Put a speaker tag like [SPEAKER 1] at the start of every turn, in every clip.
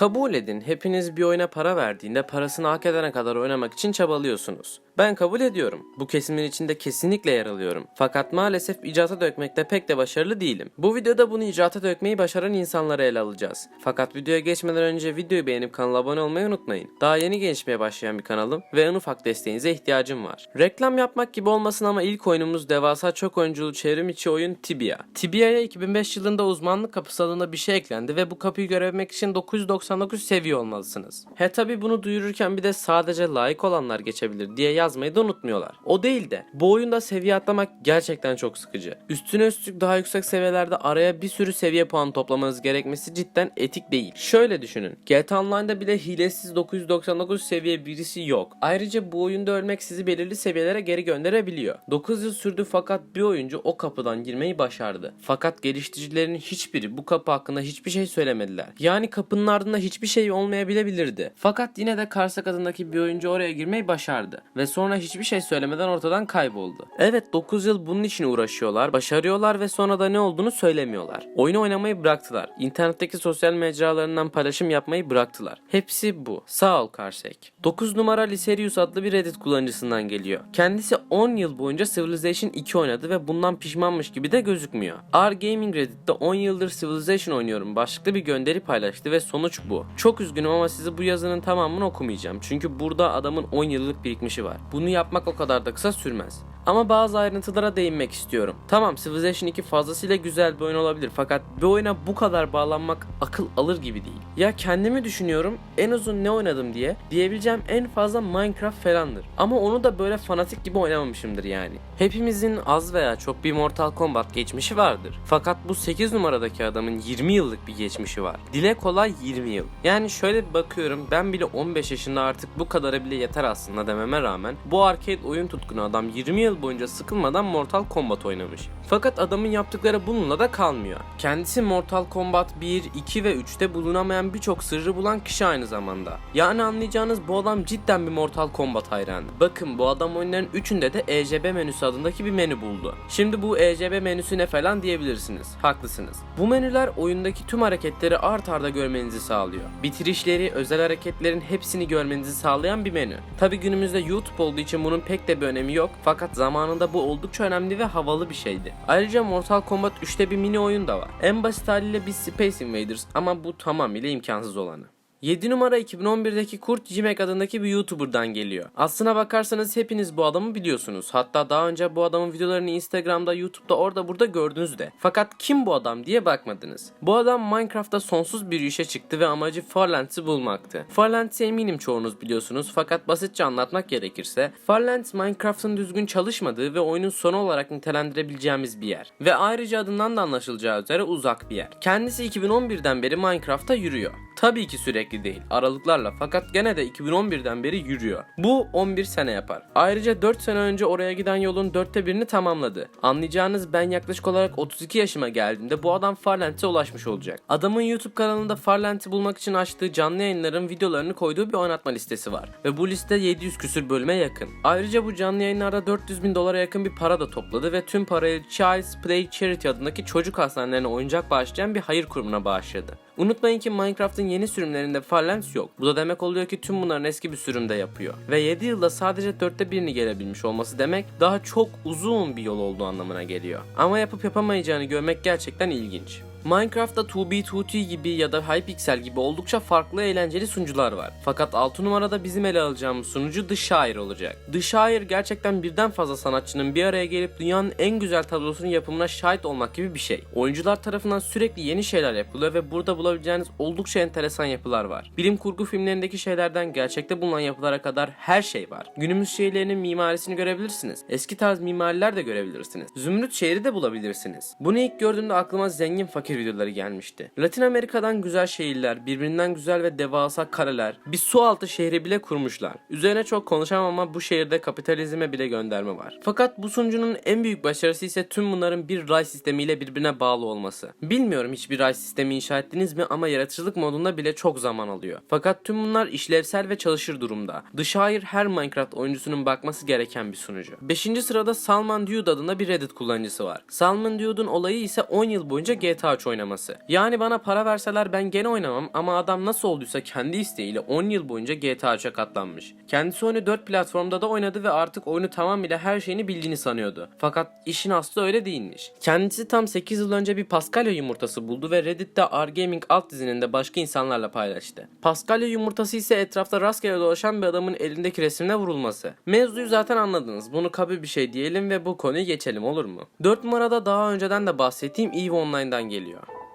[SPEAKER 1] Kabul edin hepiniz bir oyuna para verdiğinde parasını hak edene kadar oynamak için çabalıyorsunuz. Ben kabul ediyorum. Bu kesimin içinde kesinlikle yer alıyorum. Fakat maalesef icata dökmekte pek de başarılı değilim. Bu videoda bunu icata dökmeyi başaran insanları ele alacağız. Fakat videoya geçmeden önce videoyu beğenip kanala abone olmayı unutmayın. Daha yeni gelişmeye başlayan bir kanalım ve en ufak desteğinize ihtiyacım var. Reklam yapmak gibi olmasın ama ilk oyunumuz devasa çok oyunculu çevrim içi oyun Tibia. Tibia'ya 2005 yılında uzmanlık kapısı adında bir şey eklendi ve bu kapıyı görebilmek için 999 seviye olmalısınız. He tabi bunu duyururken bir de sadece layık olanlar geçebilir diye yazmayı da unutmuyorlar. O değil de bu oyunda seviye atlamak gerçekten çok sıkıcı. Üstüne üstlük daha yüksek seviyelerde araya bir sürü seviye puanı toplamanız gerekmesi cidden etik değil. Şöyle düşünün. GTA Online'da bile hilesiz 999 seviye birisi yok. Ayrıca bu oyunda ölmek sizi belirli seviyelere geri gönderebiliyor. 9 yıl sürdü fakat bir oyuncu o kapıdan girmeyi başardı. Fakat geliştiricilerin hiçbiri bu kapı hakkında hiçbir şey söylemediler. Yani kapının ardında hiçbir şey olmayabilebilirdi. Fakat yine de Karsak adındaki bir oyuncu oraya girmeyi başardı. Ve sonra hiçbir şey söylemeden ortadan kayboldu. Evet 9 yıl bunun için uğraşıyorlar, başarıyorlar ve sonra da ne olduğunu söylemiyorlar. Oyunu oynamayı bıraktılar. İnternetteki sosyal mecralarından paylaşım yapmayı bıraktılar. Hepsi bu. Sağ ol Karsek. 9 numara Liserius adlı bir Reddit kullanıcısından geliyor. Kendisi 10 yıl boyunca Civilization 2 oynadı ve bundan pişmanmış gibi de gözükmüyor. R Gaming Reddit'te 10 yıldır Civilization oynuyorum başlıklı bir gönderi paylaştı ve sonuç bu. Çok üzgünüm ama size bu yazının tamamını okumayacağım. Çünkü burada adamın 10 yıllık birikmişi var. Bunu yapmak o kadar da kısa sürmez. Ama bazı ayrıntılara değinmek istiyorum. Tamam Civilization 2 fazlasıyla güzel bir oyun olabilir fakat bir oyuna bu kadar bağlanmak akıl alır gibi değil. Ya kendimi düşünüyorum en uzun ne oynadım diye diyebileceğim en fazla Minecraft falandır. Ama onu da böyle fanatik gibi oynamamışımdır yani. Hepimizin az veya çok bir Mortal Kombat geçmişi vardır. Fakat bu 8 numaradaki adamın 20 yıllık bir geçmişi var. Dile kolay 20 yıl. Yani şöyle bir bakıyorum ben bile 15 yaşında artık bu kadara bile yeter aslında dememe rağmen bu arcade oyun tutkunu adam 20 yıl boyunca sıkılmadan Mortal Kombat oynamış. Fakat adamın yaptıkları bununla da kalmıyor. Kendisi Mortal Kombat 1, 2 ve 3'te bulunamayan birçok sırrı bulan kişi aynı zamanda. Yani anlayacağınız bu adam cidden bir Mortal Kombat hayranı. Bakın bu adam oyunların 3'ünde de ECB menüsü adındaki bir menü buldu. Şimdi bu ECB menüsü ne falan diyebilirsiniz. Haklısınız. Bu menüler oyundaki tüm hareketleri art arda görmenizi sağlıyor. Bitirişleri, özel hareketlerin hepsini görmenizi sağlayan bir menü. Tabi günümüzde YouTube olduğu için bunun pek de bir önemi yok. Fakat zamanında bu oldukça önemli ve havalı bir şeydi. Ayrıca Mortal Kombat 3'te bir mini oyun da var. En basit haliyle bir Space Invaders ama bu tamamıyla imkansız olanı. 7 numara 2011'deki Kurt Cimek adındaki bir YouTuber'dan geliyor. Aslına bakarsanız hepiniz bu adamı biliyorsunuz. Hatta daha önce bu adamın videolarını Instagram'da, YouTube'da orada burada gördünüz de. Fakat kim bu adam diye bakmadınız. Bu adam Minecraft'ta sonsuz bir işe çıktı ve amacı Farlands'i bulmaktı. Farlands'i eminim çoğunuz biliyorsunuz fakat basitçe anlatmak gerekirse Farlands Minecraft'ın düzgün çalışmadığı ve oyunun sonu olarak nitelendirebileceğimiz bir yer. Ve ayrıca adından da anlaşılacağı üzere uzak bir yer. Kendisi 2011'den beri Minecraft'ta yürüyor. Tabii ki sürekli değil, aralıklarla fakat gene de 2011'den beri yürüyor. Bu 11 sene yapar. Ayrıca 4 sene önce oraya giden yolun dörtte birini tamamladı. Anlayacağınız ben yaklaşık olarak 32 yaşıma geldiğimde bu adam Farland'e ulaşmış olacak. Adamın YouTube kanalında Farland'i bulmak için açtığı canlı yayınların videolarını koyduğu bir oynatma listesi var. Ve bu liste 700 küsür bölüme yakın. Ayrıca bu canlı yayınlarda 400 bin dolara yakın bir para da topladı ve tüm parayı Child's Play Charity adındaki çocuk hastanelerine oyuncak bağışlayan bir hayır kurumuna bağışladı. Unutmayın ki Minecraft'ın yeni sürümlerinde Farlands yok. Bu da demek oluyor ki tüm bunların eski bir sürümde yapıyor. Ve 7 yılda sadece dörtte birini gelebilmiş olması demek daha çok uzun bir yol olduğu anlamına geliyor. Ama yapıp yapamayacağını görmek gerçekten ilginç. Minecraft'ta 2B2T gibi ya da Hypixel gibi oldukça farklı eğlenceli sunucular var. Fakat 6 numarada bizim ele alacağımız sunucu The Shire olacak. The Shire gerçekten birden fazla sanatçının bir araya gelip dünyanın en güzel tablosunun yapımına şahit olmak gibi bir şey. Oyuncular tarafından sürekli yeni şeyler yapılıyor ve burada bulabileceğiniz oldukça enteresan yapılar var. Bilim kurgu filmlerindeki şeylerden gerçekte bulunan yapılara kadar her şey var. Günümüz şehirlerinin mimarisini görebilirsiniz. Eski tarz mimariler de görebilirsiniz. Zümrüt şehri de bulabilirsiniz. Bunu ilk gördüğümde aklıma zengin fakir videoları gelmişti. Latin Amerika'dan güzel şehirler, birbirinden güzel ve devasa kareler, bir su altı şehri bile kurmuşlar. Üzerine çok konuşamam ama bu şehirde kapitalizme bile gönderme var. Fakat bu sunucunun en büyük başarısı ise tüm bunların bir ray sistemiyle birbirine bağlı olması. Bilmiyorum hiçbir ray sistemi inşa ettiniz mi ama yaratıcılık modunda bile çok zaman alıyor. Fakat tüm bunlar işlevsel ve çalışır durumda. Shire her Minecraft oyuncusunun bakması gereken bir sunucu. 5. sırada Salman Dude adında bir Reddit kullanıcısı var. Salman Dude'un olayı ise 10 yıl boyunca GTA 3 saklambaç oynaması. Yani bana para verseler ben gene oynamam ama adam nasıl olduysa kendi isteğiyle 10 yıl boyunca GTA 3'e katlanmış. Kendisi oyunu 4 platformda da oynadı ve artık oyunu tamamıyla her şeyini bildiğini sanıyordu. Fakat işin aslı öyle değilmiş. Kendisi tam 8 yıl önce bir Paskalya yumurtası buldu ve Reddit'te R-Gaming alt dizininde başka insanlarla paylaştı. Paskalya yumurtası ise etrafta rastgele dolaşan bir adamın elindeki resimle vurulması. Mevzuyu zaten anladınız. Bunu kabul bir şey diyelim ve bu konuyu geçelim olur mu? 4 numarada daha önceden de bahsettiğim EVE Online'dan geliyor.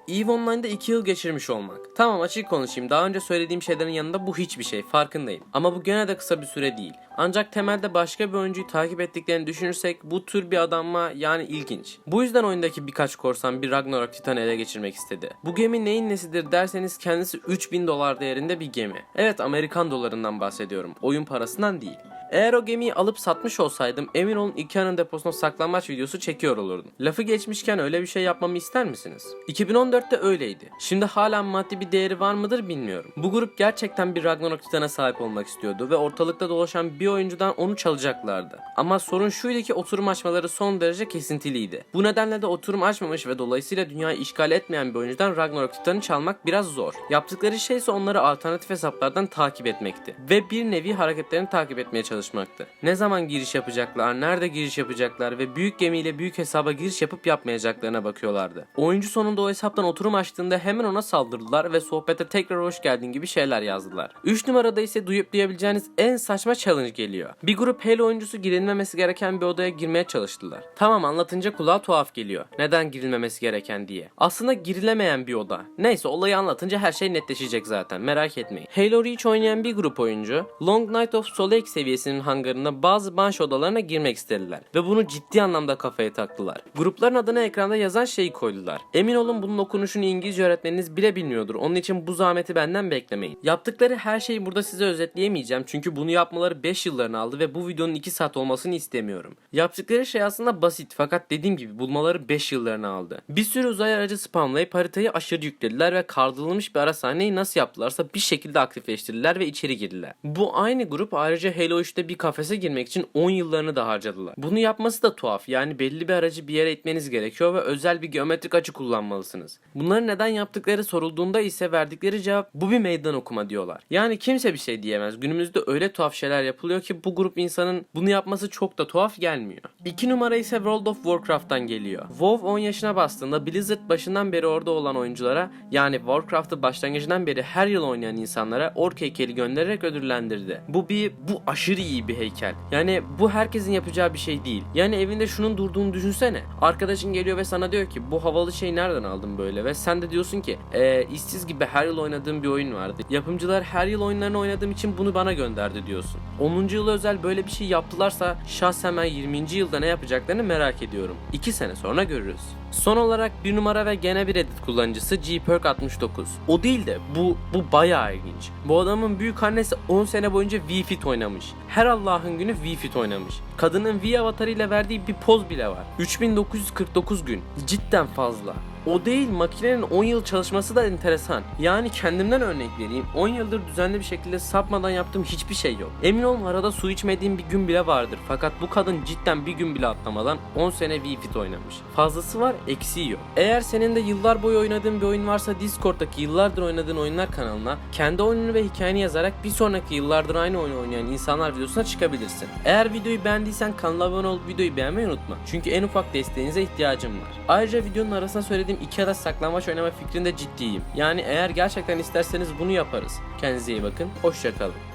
[SPEAKER 1] EVE Online'da 2 yıl geçirmiş olmak. Tamam açık konuşayım. Daha önce söylediğim şeylerin yanında bu hiçbir şey. Farkındayım. Ama bu gene de kısa bir süre değil. Ancak temelde başka bir oyuncuyu takip ettiklerini düşünürsek bu tür bir adamma yani ilginç. Bu yüzden oyundaki birkaç korsan bir Ragnarok Titan'ı ele geçirmek istedi. Bu gemi neyin nesidir derseniz kendisi 3000 dolar değerinde bir gemi. Evet Amerikan dolarından bahsediyorum. Oyun parasından değil. Eğer o gemiyi alıp satmış olsaydım emin olun Ikea'nın deposuna saklanmaç videosu çekiyor olurdum. Lafı geçmişken öyle bir şey yapmamı ister misiniz? 2014'te öyleydi. Şimdi hala maddi bir değeri var mıdır bilmiyorum. Bu grup gerçekten bir Ragnarok Titan'a sahip olmak istiyordu ve ortalıkta dolaşan bir oyuncudan onu çalacaklardı. Ama sorun şuydu ki oturum açmaları son derece kesintiliydi. Bu nedenle de oturum açmamış ve dolayısıyla dünyayı işgal etmeyen bir oyuncudan Ragnarok Titan'ı çalmak biraz zor. Yaptıkları şey ise onları alternatif hesaplardan takip etmekti. Ve bir nevi hareketlerini takip etmeye çalışmaktı. Ne zaman giriş yapacaklar, nerede giriş yapacaklar ve büyük gemiyle büyük hesaba giriş yapıp yapmayacaklarına bakıyorlardı. Oyuncu sonunda o hesaptan oturum açtığında hemen ona saldırdılar ve sohbete tekrar hoş geldin gibi şeyler yazdılar. 3 numarada ise duyup duyabileceğiniz en saçma challenge geliyor. Bir grup Halo oyuncusu girilmemesi gereken bir odaya girmeye çalıştılar. Tamam anlatınca kulağa tuhaf geliyor. Neden girilmemesi gereken diye. Aslında girilemeyen bir oda. Neyse olayı anlatınca her şey netleşecek zaten merak etmeyin. Halo Reach oynayan bir grup oyuncu Long Night of Soleil seviyesinin hangarında bazı banş odalarına girmek istediler. Ve bunu ciddi anlamda kafaya taktılar. Grupların adına ekranda yazan şeyi koydular. Emin olun bunun okunuşunu İngilizce öğretmeniniz bile bilmiyordur. Onun için bu zahmeti benden beklemeyin. Yaptıkları her şeyi burada size özetleyemeyeceğim. Çünkü bunu yapmaları 5 yıllarını aldı ve bu videonun 2 saat olmasını istemiyorum. Yaptıkları şey aslında basit fakat dediğim gibi bulmaları 5 yıllarını aldı. Bir sürü uzay aracı spamlayıp haritayı aşırı yüklediler ve kaldırılmış bir ara sahneyi nasıl yaptılarsa bir şekilde aktifleştirdiler ve içeri girdiler. Bu aynı grup ayrıca Halo 3'te bir kafese girmek için 10 yıllarını da harcadılar. Bunu yapması da tuhaf. Yani belli bir aracı bir yere itmeniz gerekiyor ve özel bir geometrik açı kullanmalısınız. Bunları neden yaptıkları sorulduğunda ise verdikleri cevap bu bir meydan okuma diyorlar. Yani kimse bir şey diyemez. Günümüzde öyle tuhaf şeyler yapılıyor ki bu grup insanın bunu yapması çok da tuhaf gelmiyor. 2 numara ise World of Warcraft'tan geliyor. WoW 10 yaşına bastığında Blizzard başından beri orada olan oyunculara yani Warcraft'ı başlangıcından beri her yıl oynayan insanlara ork heykeli göndererek ödüllendirdi. Bu bir bu aşırı iyi bir heykel. Yani bu herkesin yapacağı bir şey değil. Yani evinde şunun durduğunu düşünsene. Arkadaşın geliyor ve sana diyor ki bu havalı şeyi nereden aldın böyle ve sen de diyorsun ki eee işsiz gibi her yıl oynadığım bir oyun vardı. Yapımcılar her yıl oyunlarını oynadığım için bunu bana gönderdi diyorsun. 10. yıl özel böyle bir şey yaptılarsa şahsen ben 20. yılda ne yapacaklarını merak ediyorum. 2 sene sonra görürüz. Son olarak bir numara ve gene bir Reddit kullanıcısı gperk69. O değil de bu bu bayağı ilginç. Bu adamın büyük annesi 10 sene boyunca Wii Fit oynamış. Her Allah'ın günü Wii Fit oynamış. Kadının Wii avatarıyla verdiği bir poz bile var. 3949 gün. Cidden fazla. O değil makinenin 10 yıl çalışması da enteresan. Yani kendimden örnek vereyim. 10 yıldır düzenli bir şekilde sapmadan yaptığım hiçbir şey yok. Emin olun arada su içmediğim bir gün bile vardır. Fakat bu kadın cidden bir gün bile atlamadan 10 sene Wii oynamış. Fazlası var eksiği yok. Eğer senin de yıllar boyu oynadığın bir oyun varsa Discord'daki yıllardır oynadığın oyunlar kanalına kendi oyununu ve hikayeni yazarak bir sonraki yıllardır aynı oyunu oynayan insanlar videosuna çıkabilirsin. Eğer videoyu beğendiysen kanala abone olup videoyu beğenmeyi unutma. Çünkü en ufak desteğinize ihtiyacım var. Ayrıca videonun arasına söylediğim iki adet saklambaç oynama fikrinde ciddiyim. Yani eğer gerçekten isterseniz bunu yaparız. Kendinize iyi bakın. Hoşçakalın.